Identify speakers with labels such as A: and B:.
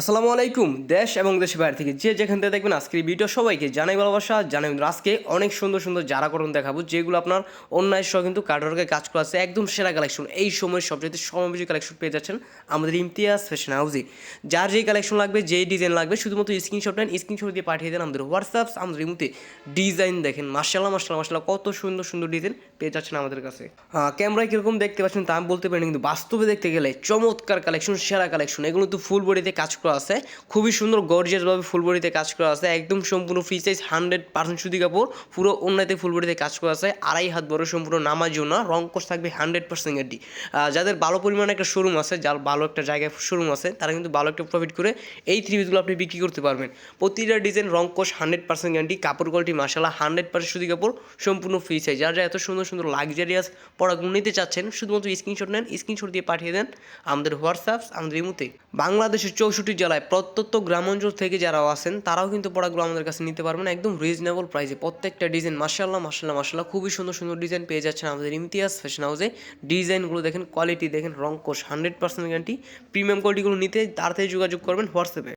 A: আসসালামু আলাইকুম, দেশ এবং দেশের বাইরে থেকে যে যেখান থেকে দেখবেন আজকের ভিডিও সবাইকে জানাই ভালোবাসা, জানাই। আজকে অনেক সুন্দর সুন্দর যারা করুন দেখাবো, যেগুলো আপনার অন্যায় সহ কিন্তু কাঠওয়ার্কে কাজ করা আছে, একদম সেরা কালেকশন এই সময়ের সবচেয়ে সমাবেশী কালেকশন পেয়ে যাচ্ছেন আমাদের ইমতিয়াজ ফ্যাশন হাউসে যার যেই কালেকশন লাগবে, যেই ডিজাইন লাগবে, শুধুমাত্র স্ক্রিনশট নেন স্ক্রিনশট দিয়ে পাঠিয়ে দেন আমাদের হোয়াটসঅ্যাপ আমাদের ইমুতে ডিজাইন দেখেন। মার্শাল্লাহ মার্শাল্লাহ মার্শাল্লাহ কত সুন্দর সুন্দর ডিজাইন পেয়ে যাচ্ছেন আমাদের কাছে। হ্যাঁ ক্যামেরায় কীরকম দেখতে পাচ্ছেন তা আমি বলতে পারি কিন্তু বাস্তবে দেখতে গেলে চমৎকার কালেকশন সেরা কালেকশন এগুলো তো ফুল বডিতে কাজ করা আছে, খুবই সুন্দর গর্জিয়াসভাবে ফুল বডিতে কাজ করা আছে, একদম সম্পূর্ণ ফ্রি সাইজ হান্ড্রেড পার্সেন্ট সুতি কাপড়, পুরো অন্যতে ফুল বডিতে কাজ করা আছে, আড়াই হাত বড় সম্পূর্ণ নামার জন্য রং কোর্স থাকবে হান্ড্রেড পার্সেন্ট গ্যারান্টি যাদের ভালো পরিমাণে একটা শোরুম আছে, যার ভালো একটা জায়গায় শোরুম আছে, তারা কিন্তু ভালো একটা প্রফিট করে এই থ্রি পিসগুলো আপনি বিক্রি করতে পারবেন। প্রতিটা ডিজাইন রং কোর্স হান্ড্রেড পার্সেন্ট গ্যারান্টি কাপড় কোয়ালিটি মাসালা হান্ড্রেড পার্সেন্ট সুতি কাপড়, সম্পূর্ণ ফ্রি সাইজ যারা এত সুন্দর সুন্দর লাক্সারিয়াস প্রোডাক্টগুলো নিতে চাচ্ছেন, শুধুমাত্র স্ক্রিনশট নেন স্ক্রিনশট দিয়ে পাঠিয়ে দেন আমাদের হোয়াটসঅ্যাপ আমাদের ইমুতে। বাংলাদেশের চৌষট্টি জেলায় প্রত্যন্ত গ্রামাঞ্চল থেকে যারা আসেন তারাও কিন্তু প্রোডাক্টগুলো আমাদের কাছে নিতে পারবেন একদম রিজনেবল প্রাইসে প্রত্যেকটা ডিজাইন মার্শাল্লাহ মার্শাল্লাহ মার্শাল্লাহ খুবই সুন্দর সুন্দর ডিজাইন পেয়ে যাচ্ছেন আমাদের ইমতিয়াজ ফ্যাশন হাউসে ডিজাইনগুলো দেখেন কোয়ালিটি দেখেন, রং কোষ হান্ড্রেড পার্সেন্ট গ্যারান্টি প্রিমিয়াম কোয়ালিটিগুলো নিতে, তাড়াতাড়ি যোগাযোগ করবেন হোয়াটসঅ্যাপে